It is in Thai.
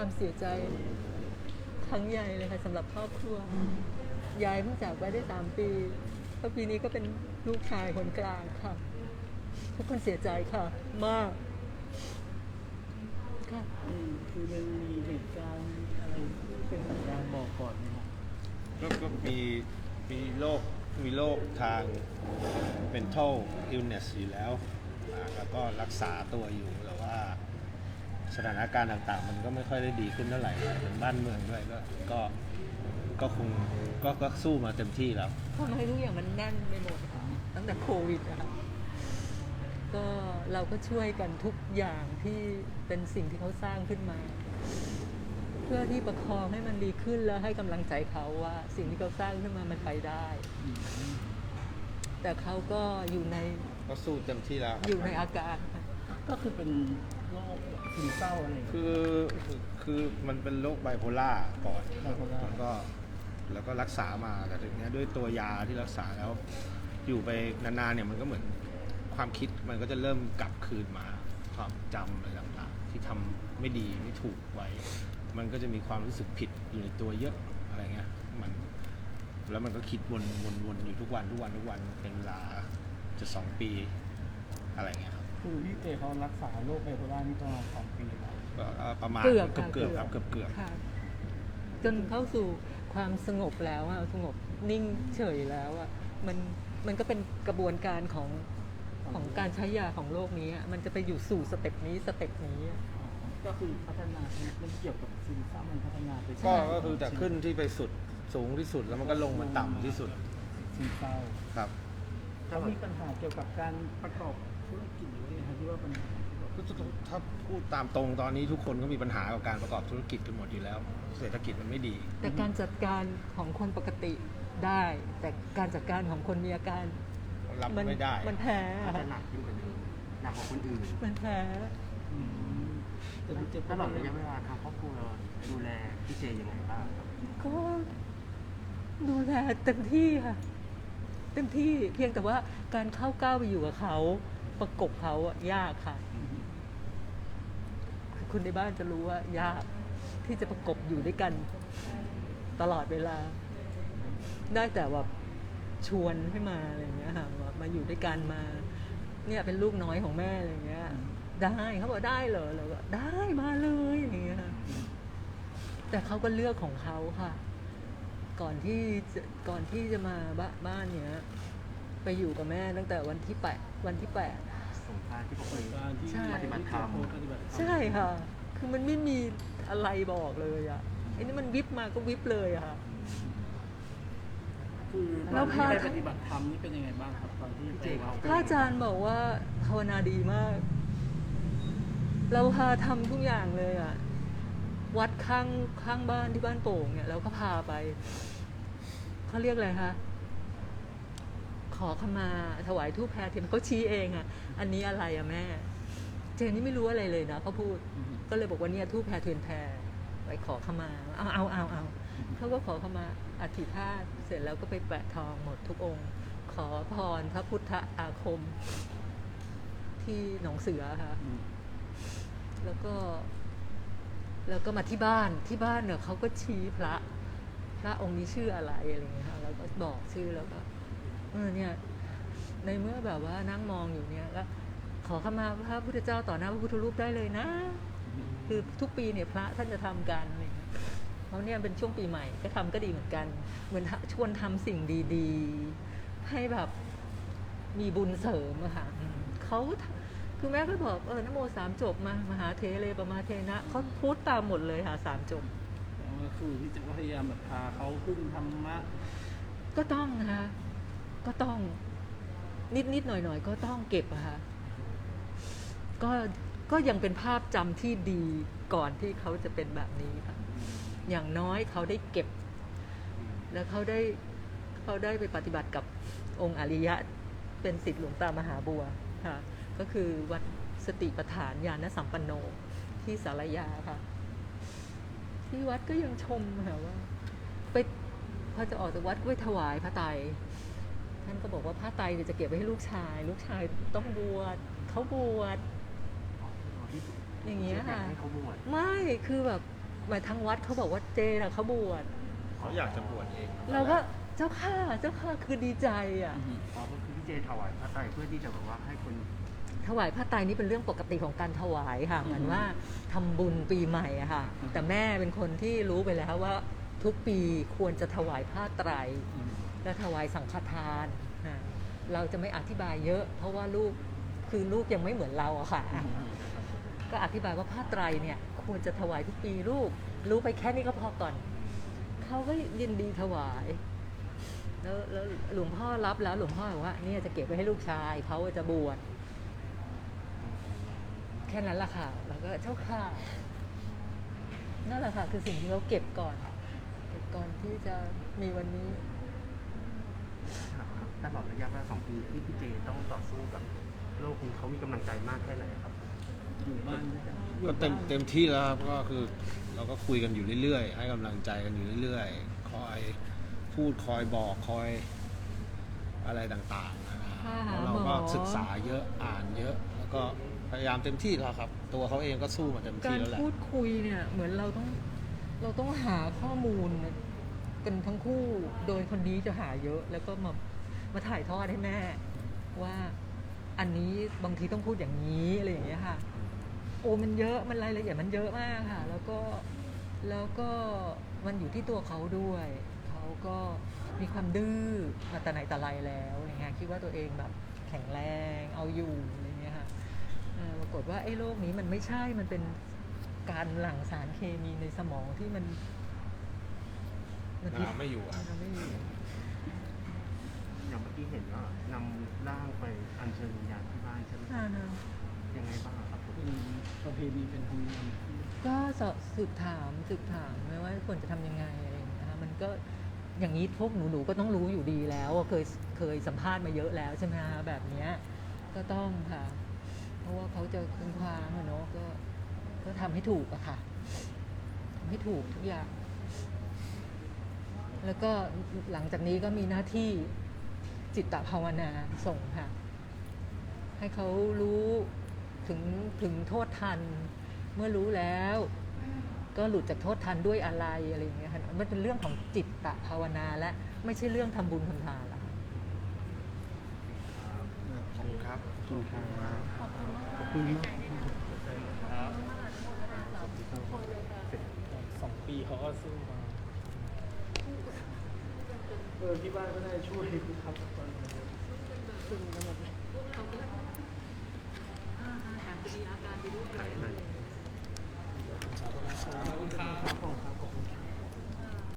ความเสียใจครั้งใหญ่เลยค่ะสำหรับครอบครัวยายเพิ่งจากไปได้สามปีแล้วปีนี้ก็เป็นลูกชายคนกลางค่ะ ทุกคนเสียใจค่ะ มากค่ะอืมคือมันมีเหตุการณ์อะไรที่เป็นสัญญาณบอกก่อนไหมครับก็ก็มีมีโรคมีโรคทาง mental illness อยู่แล้วอ่าแล้วก็รักษาตัวอยู่แต่ว่า สถานการณ์ต่างๆ มันก็ไม่ค่อยได้ดีขึ้นเท่าไหร่เป็นบ้านเมืองด้วยก็ก็ก็คงก็ก็สู้มาเต็มที่แล้วทำให้ทุกอย่างมันแน่นไปหมดค่ะตั้งแต่โควิดอะค่ะก็เราก็ช่วยกันทุกอย่างที่เป็นสิ่งที่เขาสร้างขึ้นมา เพื่อที่ประคองให้มันดีขึ้นแล้วให้กำลังใจเขาว่า สิ่งที่เขาสร้างขึ้นมามันไปได้ แต่เขาก็อยู่ในก็สู้เต็มที่แล้วครับ อยู่ในอาการค่ะ ก็คือเป็นโรคซึมเศร้าอะไรอย่างเงี้ยคือคือคือมันเป็นโรคไบโพล่าก่อนไบโพล่า แล้วก็แล้วก็รักษามาแต่ทีเนี้ยด้วยตัวยาที่รักษาแล้ว อยู่ไปนานๆเนี่ยมันก็เหมือนความคิดมันก็จะเริ่มกลับคืนมา ความจำอะไรต่างๆที่ทำไม่ดีไม่ถูกไว้ มันก็จะมีความรู้สึกผิดอยู่ในตัวเยอะอะไรเงี้ยมันแล้วมันก็คิดวนวนวนอยู่ทุกวันทุกวันทุกวันเป็นเวลาจะสองปีอะไรเงี้ย ครับคือพี่เจเขารักษาโรคไบโพล่านี่ประมาณสองปีแล้วก็เอ่อประมาณเกือบเกือบค่ะเกือบครับเกือบเกือบค่ะ จนเข้าสู่ความสงบแล้วอะสงบนิ่งเฉยแล้วอะมันมันก็เป็นกระบวนการของของการใช้ยาของโลกนี้อะมันจะไปอยู่สู่สเต็ปนี้สเต็ปนี้อะ ก็คือพัฒนามันเกี่ยวกับซึมเศร้ามันพัฒนาไปก็ก็คือแต่ขึ้นที่ไปสุดสูงที่สุดแล้วมันก็ลงมาต่ำที่สุดซึมเศร้าครับ เขามีปัญหาเกี่ยวกับการประกอบ ธุรกิจหรืออะไรครับที่ว่าปัญหาที่แบบถ้าพูดตามตรงตอนนี้ทุกคนก็มีปัญหากับการประกอบธุรกิจกันหมดอยู่แล้ว เศรษฐกิจมันไม่ดี แต่การจัดการของคนปกติได้ แต่การจัดการของคนมีอาการรับมันไม่ได้ มันแพ้อาจอะจะหนักยิ่งกว่าเดิมหนักกว่าคนอื่น มันแพ้อืมแต่พี่เจตลอดระยะเวลาทางครอบครัวเราดูแลพี่เจยังไงบ้างครับก็ดูแลเต็มที่ค่ะ เต็มที่เพียงแต่ว่าการเข้าก้าวไปอยู่กับเขา ประกบเขาอะยากค่ะ คุณในบ้านจะรู้ว่ายาก ที่จะประกบอยู่ด้วยกัน ตลอดเวลา ได้แต่ว่าชวนให้มาอะไรอย่างเงี้ยค่ะว่ามาอยู่ด้วยกันมา เนี่ยเป็นลูกน้อยของแม่อะไรอย่างเงี้ย ได้เขาบอกได้เหรอเราก็ได้มาเลยอย่างเงี้ยค่ะแต่เขาก็เลือกของเขาค่ะ ก่อนที่จะก่อนที่จะมาบ้านบ้านเนี้ย ไปอยู่กับแม่ตั้งแต่วันที่แปดวันที่แปด สงกรารที่ผมเคย การที่ใช่ ปฏิบัติธรรม ปฏิบัติธรรมใช่ค่ะ คือมันไม่มีอะไรบอกเลยอะไอ้นี่มันวิบมาก็วิบเลยอะค่ะ คือตแล้อวนพที่าไปปฏิบัติธรรมนี่เป็นยังไงบ้างครับตอนที่พี่ไปเจเขาพระอาจารย์บอกว่าภาวนาดีมาก เราพาทำทุกอย่างเลยอะวัดข้างข้างบ้านที่บ้านโป่งเนี่ยเราก็พาไปเขาเรียกอะไรคะ ขอขมาถวายทูปแพรเทียมเขาชี้เองอะอันนี้อะไรอะแม่ เจนนี่ไม่รู้อะไรเลยนะเขาพูดก็เลยบอกว่าเนี่ยทูปแพรเทียนแพรไปขอขมาเอาเอาเอาเอาเขาก็ขอขมาอธิษฐานเสร็จแล้วก็ไปแปะทองหมดทุกองค์ ขอพรพระพุทธอาคม ที่หนองเสือค่ะแล้วก็แล้วก็มาที่บ้านที่บ้านเนี่ยเขาก็ชี้พระ พระองค์นี้ชื่ออะไรอะไรเงี้ยค่ะแล้วก็บอกชื่อแล้วก็ เออเนี่ย ในเมื่อแบบว่านั่งมองอยู่เนี่ยก็ขอเข้ามาพระพุทธเจ้าต่อหน้าพระพุทธรูปได้เลยนะ คือทุกปีเนี่ยพระท่านจะทำกันอะไรอย่างเงี้ยเพราะเนี่ยเป็นช่วงปีใหม่ก็ทำก็ดีเหมือนกัน เหมือนชวนทำสิ่งดีๆ ให้แบบมีบุญเสริมอะค่ะอืมเขาคือแม่ก็บอกเออนโมสามจบมามหาเทเลปมาเทนะเขาพูดตามหมดเลยค่ะสามจบแล้วก็คือที่จะพยายามแบบพาเขาขึ้นธรรมะก็ต้องนะคะ ก็ต้องนิดนิดหน่อยหน่อยๆก็ต้องเก็บอะค่ะก็ก็ยังเป็นภาพจำที่ดีก่อนที่เขาจะเป็นแบบนี้ค่ะอย่างน้อยเขาได้เก็บ แล้วเขาได้เขาได้ไปปฏิบัติกับองค์อริยะเป็นสิทธิหลวงตามหาบัวค่ะ ก็คือวัดสติปัฏฐานญาณสัมปันโนที่สารยาค่ะ ที่วัดก็ยังชมค่ะว่า ไปพอจะออกจากวัดก็ไปถวายพระไตร ท่านก็บอกว่าพระไตรเนี่ยจะเก็บไว้ให้ลูกชาย ลูกชายต้องบวชเขาบวช อย่างเงี้ยค่ะ ให้เขาบวชไม่คือแบบมาทั้งวัดเขาบอกว่าเจนะเขาบวชเขาอยากจะบวชเองเราก็เจ้าค่ะเจ้าค่ะคือดีใจอะ อ๋อก็คือพี่เจถวายพระไตรเพื่อที่จะแบบว่าให้คน ถวายผ้าไตรนี่เป็นเรื่องปกติของการถวายค่ะ เหมือนว่าทำบุญปีใหม่อะค่ะ แต่แม่เป็นคนที่รู้ไปแล้วว่า ทุกปีควรจะถวายผ้าไตร และถวายสังฆทานอะเราจะไม่อธิบายเยอะ เพราะว่าลูกคือลูกยังไม่เหมือนเราอะค่ะ ก็อธิบายว่าผ้าไตรเนี่ยควรจะถวายทุกปีลูก รู้ไปแค่นี้ก็พอก่อน เขาก็ยินดีถวาย แล้วแล้วหลวงพ่อรับแล้วหลวงพ่อบอกว่าเนี่ยจะเก็บไว้ให้ลูกชายเขาจะบวชแค่นั้นแหละค่ะ แล้วก็เจ้าค่ะ นั่นแหละค่ะ คือสิ่งที่เขาเก็บก่อน เก็บก่อนที่จะมีวันนี้ ตลอดระยะเวลาสองปีที่พี่เจต้องต่อสู้กับโลกนี้เขามีกำลังใจมากแค่ไหนครับอยู่บ้านด้วยกันก็เต็มเต็มที่แล้วครับก็คือเราก็คุยกันอยู่เรื่อยๆ ให้กำลังใจกันอยู่เรื่อยๆ คอยพูดคอยบอกคอยอะไรต่างๆนะค่ะแล้วเราหมก็อศึกษาเยอะอ่านเยอะ แล้วก็พยายามเต็มที่แล้วครับ ตัวเขาเองก็สู้มาเต็มกาที่รแล้วแหละ พูดคุยเนี่ยเหมือนเราต้องเราต้องหาข้อมูลกันทั้งคู่ โดยคนนี้จะหาเยอะแล้วก็มา มาถ่ายทอดให้แม่ ว่าอันนี้บางทีต้องพูดอย่างนี้อะไรอย่างเงี้ยค่ะ โอ้มันเยอะมันรายละเอียดมันเยอะมากค่ะ แล้วก็แล้วก็มันอยู่ที่ตัวเขาด้วยเขาก็มีความดื้อมาแต่ไหนแต่ไรแล้วอะไรเงี้ยคิดว่าตัวเองแบบแข็งแรงเอาอยู่อะไรเงี้ยค่ะเอ่อปรากฏว่าไอ้โรคนี้มันไม่ใช่มันเป็นการหลั่งสารเคมีในสมองที่มันมันเอาไม่อยู่ครับมันเอาไม่อยู่ อย่างเมื่อกี้เห็นว่านำร่างไปอัญเชิญวิญญาณที่บ้านใช่ไหมอ่านะยังไงบ้างครับผมเป็นประเพณีเป็นธรรมเนียมที่ก็สอบสืบถามสืบถามไหมว่าควรจะทำยังไงอะไรอย่างเงี้ยค่ะมันก็อย่างนี้พวกหนูหนูๆก็ต้องรู้อยู่ดีแล้วอะเคยเคยสัมภาษณ์มาเยอะแล้วใช่ไหมคะแบบเนี้ยก็ต้องค่ะ เพราะว่าเขาจะคุ้มคว้างอะเนาะก็ก็ทำให้ถูกอะค่ะทำให้ถูกทุกอย่าง แล้วก็หลังจากนี้ก็มีหน้าที่ จิตภาวนาส่งค่ะ ให้เขารู้ถึงถึงโทษทัน เมื่อรู้แล้ว ก็หลุดจากโทษทันด้วยอะไรอะไรอย่างเงี้ยค่ะมันเป็นเรื่องของจิตตภาวนาและไม่ใช่เรื่องทำบุญทำทานละค่ะขอบคุณครับขอบคุณมากขอบคุณมากสองปีเขาก็สู้มา เออที่บ้านก็ได้ช่วยครับตอนนี้ซึ่งทั้งหมดเลยขายหน่อยขอบคุณครับขอบคุณครับ